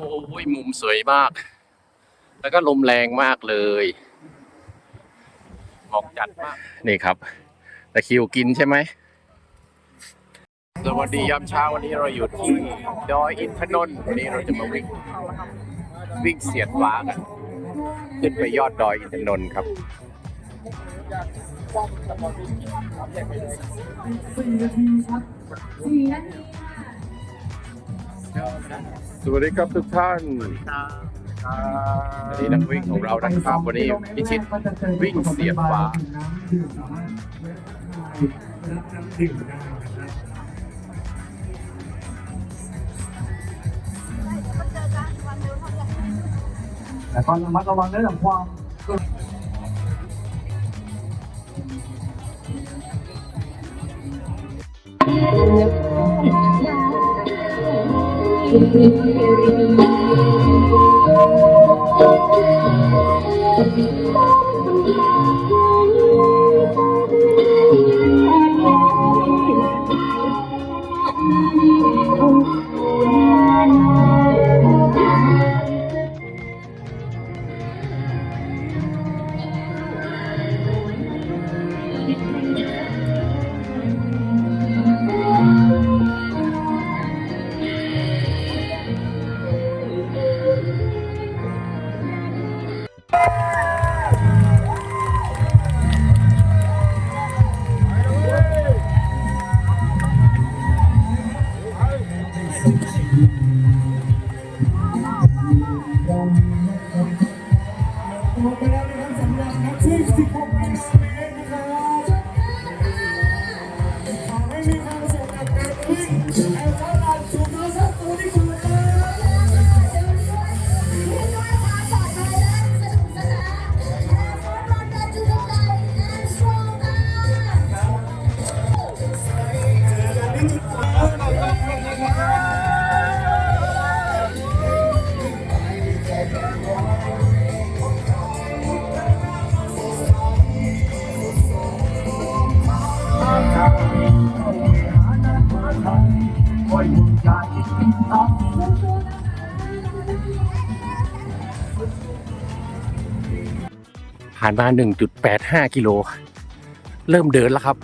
โอ้ยมุมสวยมาก แล้วก็ลมแรงมากเลยหมอกจัดมาก นี่ครับตะคริวกินใช่ไหม สวัสดียามเช้าวันนี้เราอยู่ที่ดอยอินทนนท์วันนี้เราจะมาวิ่ง วิ่งเสียดฟ้ากัน ขึ้นไปยอดดอยอินทนนท์ครับส วัสดีครับทุกท่านวันนี้นักวิ่งของเรานะครับวันนี้พิชิตวิ่งเสียดฟ้าแต่ก็ระมัดระวังเรื่องความ านมา 1.85 กิโล เริ่มเดินแล้วครับ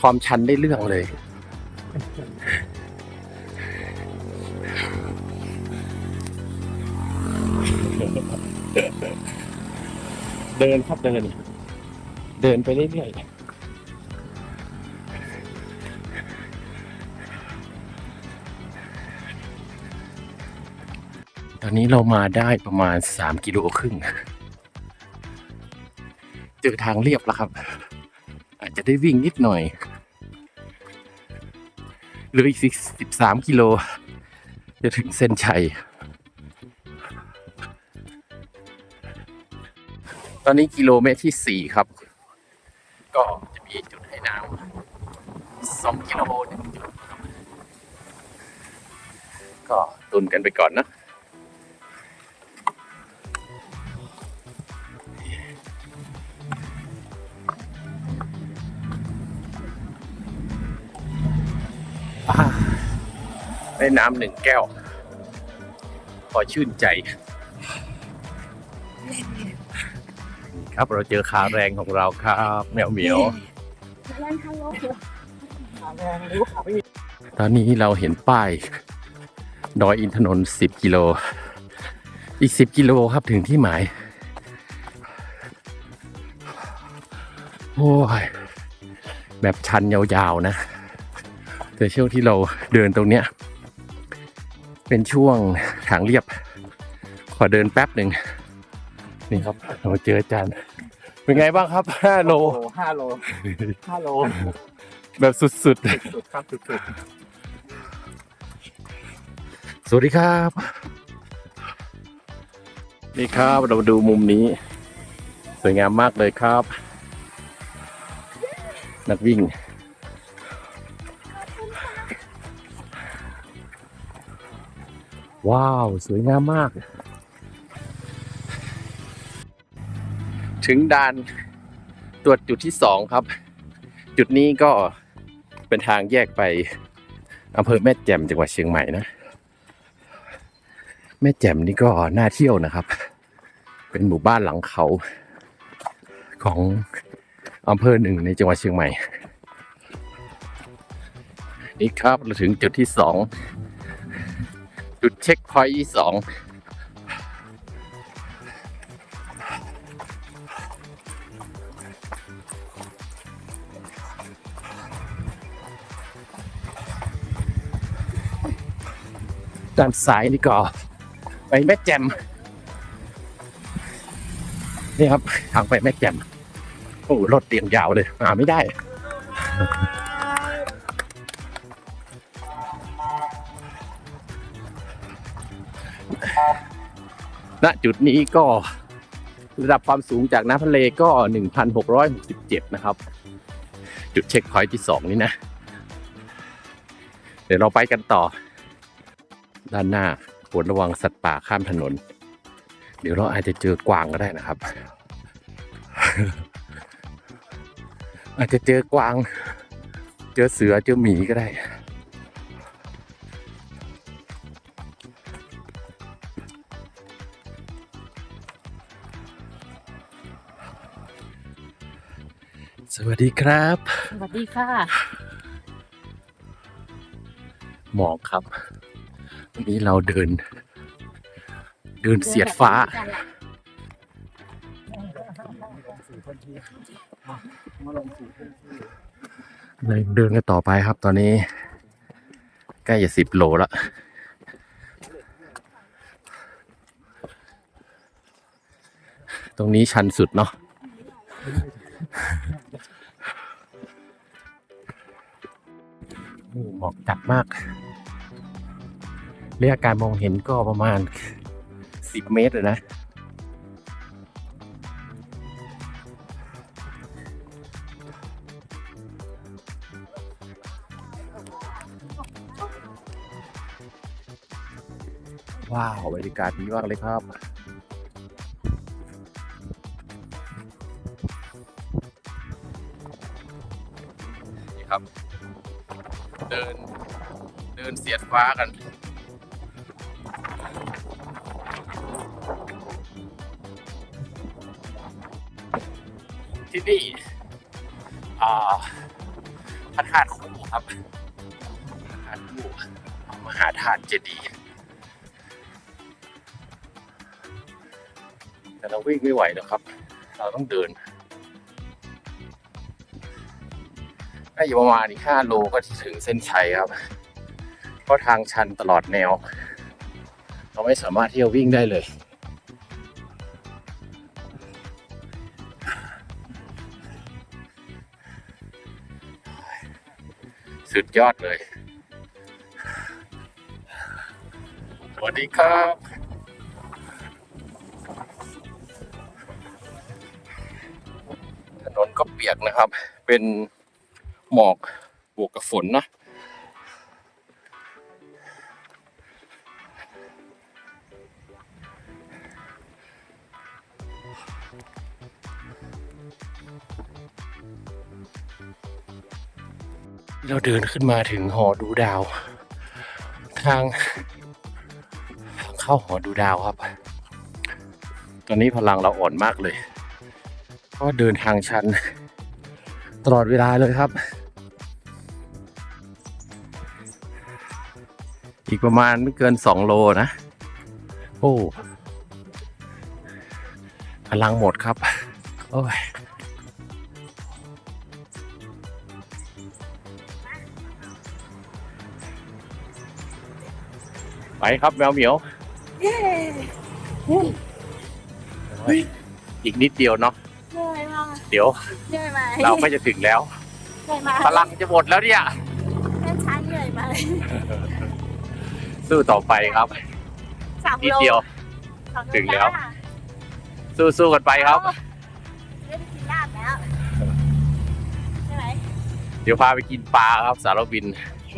ความชันได้เรื่องเลย เดินครับเดิน เดินไปเรื่อยๆตอนนี้เรามาได้ประมาณ 3 กิโลครึ่ง เจอทางเรียบแล้วครับ อาจจะได้วิ่งนิดหน่อยเหลืออีกสิบสามกิโล จะถึงเส้นชัย ตอนนี้กิโลเมตรที่สี่ครับ ก็จะมีจุดให้น้ำสองกิโลหนึ่งจุด ก็ตุนกันไปก่อนนะ ได้น้ำหนึ่งแก้ว พอชื่นใจ ครับเราเจอขาแรงของเราครับแมวเหมียวตอนนี้เราเห็นป้าย ดอยอินทนนท์10 กิโล อีก 10 กิโลครับถึงที่หมาย โอ้ย แบบชันยาวๆนะ แต่ช่วงที่เราเดินตรงเนี้ย เป็นช่วงทางเรียบ ขอเดินแป๊บหนึ่งนี่ครับเราเจออาจารย์เป็นไงบ้างครับ5โลโอ้ห้าโลห้าโล แบบสุดสุดครับสุดๆสวัสดีครับนี่ครับเรามาดูมุมนี้ สวยงามมากเลยครับ นักวิ่ง ว้าว สวยงามมาก ถึงด่านตรวจจุดที่สองครับ จุดนี้ก็เป็นทางแยกไปอำเภอแม่แจ่มจังหวัดเชียงใหม่นะ แม่แจ่มนี่ก็น่าเที่ยวนะครับ เป็นหมู่บ้านหลังเขาของอำเภอหนึ่งในจังหวัดเชียงใหม่ นี่ครับเราถึงจุดที่สอง จุดเช็คพอยต์ที่สองด้านซ้ายนี่ก็ไปแม่แจ่มนี่ครับทางไปแม่แจ่มโอ้รถเตียงยาวเลยมาไม่ได้ ณจุดนี้ก็ระดับความสูงจากน้ำทะเลก็ 1,667 นะครับ จุดเช็คพอยต์ที่ 2 นี้นะ เดี๋ยวเราไปกันต่อ ด้านหน้าโปรระวังสัตว์ป่าข้ามถนน เดี๋ยวเราอาจจะเจอกวางก็ได้นะครับ อาจจะเจอกวาง เจอเสือเจอหมีก็ได้ วัสดีครับ สวัสดีค่ะ หมอกครับ วันนี้เราเดิน เดินเสียดฟ้า เลยเดินกันต่อไปครับตอนนี้ ใกล้จะสิบโลแล้วตรงนี้ชันสุดเนาะ หมอกจัดมากระยะการมองเห็นก็ประมาณสิบเมตรเลยนะ ว้าวบรรยากาศดีมากเลยครับนี่ครับ เดิน เดินเสียดฟ้ากัน ที่นี่อ่าพระธาตุคู่ครับพระธาตุคู่มหาธาตุเจดีย์แต่เราวิ่งไม่ไหวนะครับ เราต้องเดิน น่าอยู่ประมาณอีกห้าโลก็ถึงเส้นชัยครับ เพราะทางชันตลอดแนว เราไม่สามารถที่จะวิ่งได้เลย สุดยอดเลย สวัสดีครับถนนก็เปียกนะครับ เป็น หมอกบวกกับฝนนะเราเดินขึ้นมาถึงหอดูดาวทางทาง เข้าหอดูดาวครับ ตอนนี้พลังเราอ่อนมากเลย ก็เดินทางชัน ตลอดเวลาเลยครับ อีกประมาณไม่เกินสองโลนะ โอ้พลังหมดครับ โอ้ยไปครับแมวเหมียว เย้เฮ้ยอีกนิดเดียวเนาะเหนื่อยมากเดี๋ยวเหนื่อยไหมเราก็จะถึงแล้ว เหนื่อยไหมพลังจะหมดแล้วเนี่ย สู้ต่อไปครับ สามนิดโลเดียว สอโถึงแล้ว จ้าสู้สู้กันไปครับได้ไปกินลาบแล้วใช่ไหมเดี๋ยวพาไปกินปลาครับ สารบิน โอเค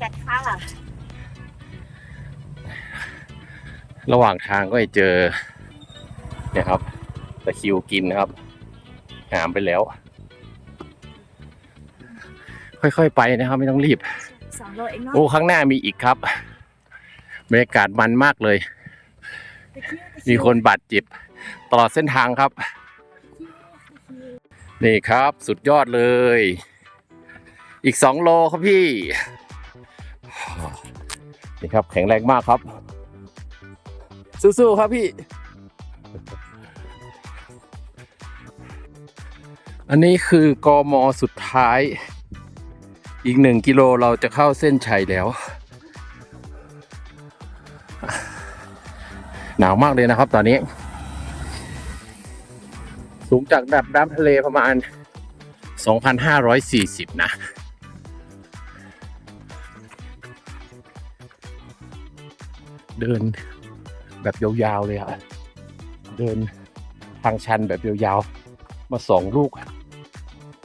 จัดค่ะระหว่างทางก็จะเจอ เนี่ยครับตะคริวกินนะครับ หามไปแล้ว ค่อยๆไปนะครับ ไม่ต้องรีบ สองโลเองเนาะโอ้ข้างหน้ามีอีกครับบรรยากาศมันมากเลย มีคนบาดเจ็บตลอดเส้นทางครับ นี่ครับสุดยอดเลย อีกสองโลครับพี่นี่ครับแข็งแรงมากครับ สู้ๆครับพี่ อันนี้คือกอมอสุดท้าย อีกหนึ่งกิโลเราจะเข้าเส้นชัยแล้ว หนาวมากเลยนะครับตอนนี้ สูงจากระดับน้ำทะเลประมาณ 2,540 นะเดินแบบยาวๆเลยอะเดินทางชันแบบยาวๆ มาสองลูก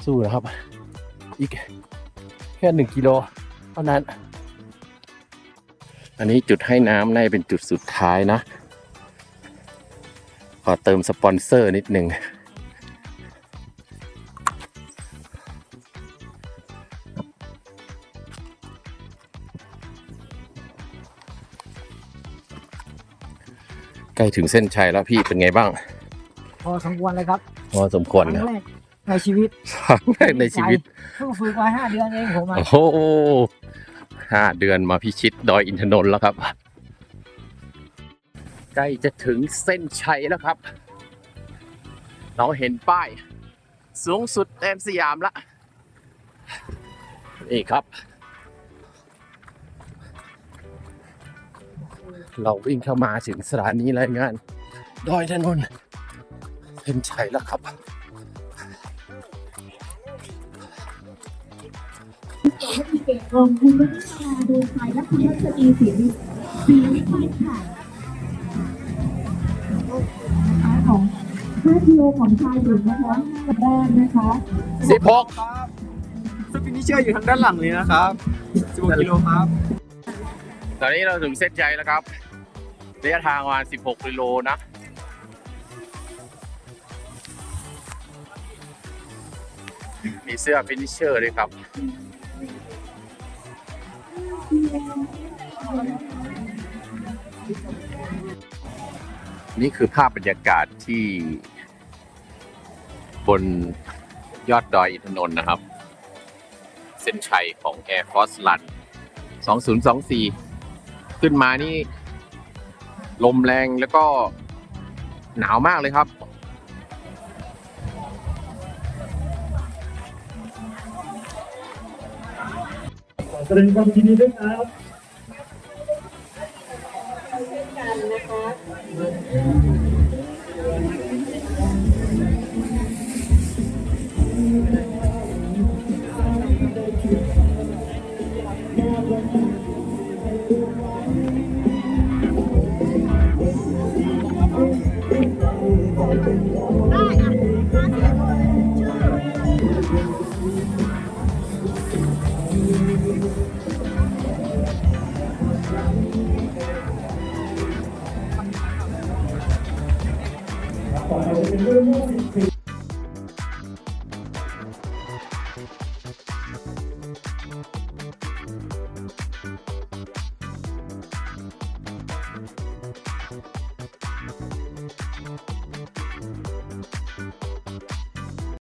สู้นะครับ อีก แค่หนึ่งกิโลเท่านั้น อันนี้จุดให้น้ำน่าจะเป็นจุดสุดท้ายนะ ขอเติมสปอนเซอร์นิดหนึ่งใกล้ถึงเส้นชัยแล้วพี่เป็นไงบ้าง พอสมควรเลยครับ พอสมควรครั้นะงแรก ในชีวิตครั้งแรกในชีวิตเพิ่งฝึกมาห้าเดือนเองผมอะโอ้โหห้าเดือนมาพิชิตดอยอินทนนท์แล้วครับ ใกล้จะถึงเส้นชัยแล้วครับ เราเห็นป้าย สูงสุดแอมสยามละนี่ครับ เราวิ่งเข้ามาถึงสถานีรายงาน ดอยอินทนนท์เส้นชัยแล้วครับ เก็บรองคุณวิทยาโดยฝ่ายนักพัฒนีศิลป์ศิลป์พัฒน์ค่ะนะคะของ5กิโลของชายหญิงนะคะแรกนะคะสิบหกสปินิเชอร์อยู่ทางด้านหลังเลยนะครับ16กิโลครับ ตอนนี้เราถึงเส้นชัยแล้วครับระยะทางประมาณ16กิโลนะมีเสื้อฟินิชเชอร์ด้วยครับ นี่คือภาพบรรยากาศที่ บนยอดดอยอินทนนท์นะครับ เส้นชัยของ Air Force Run 2024 ขึ้นมานี่ ลมแรงแล้วก็หนาวมากเลยครับ แสดงความยินดีด้วยครับได้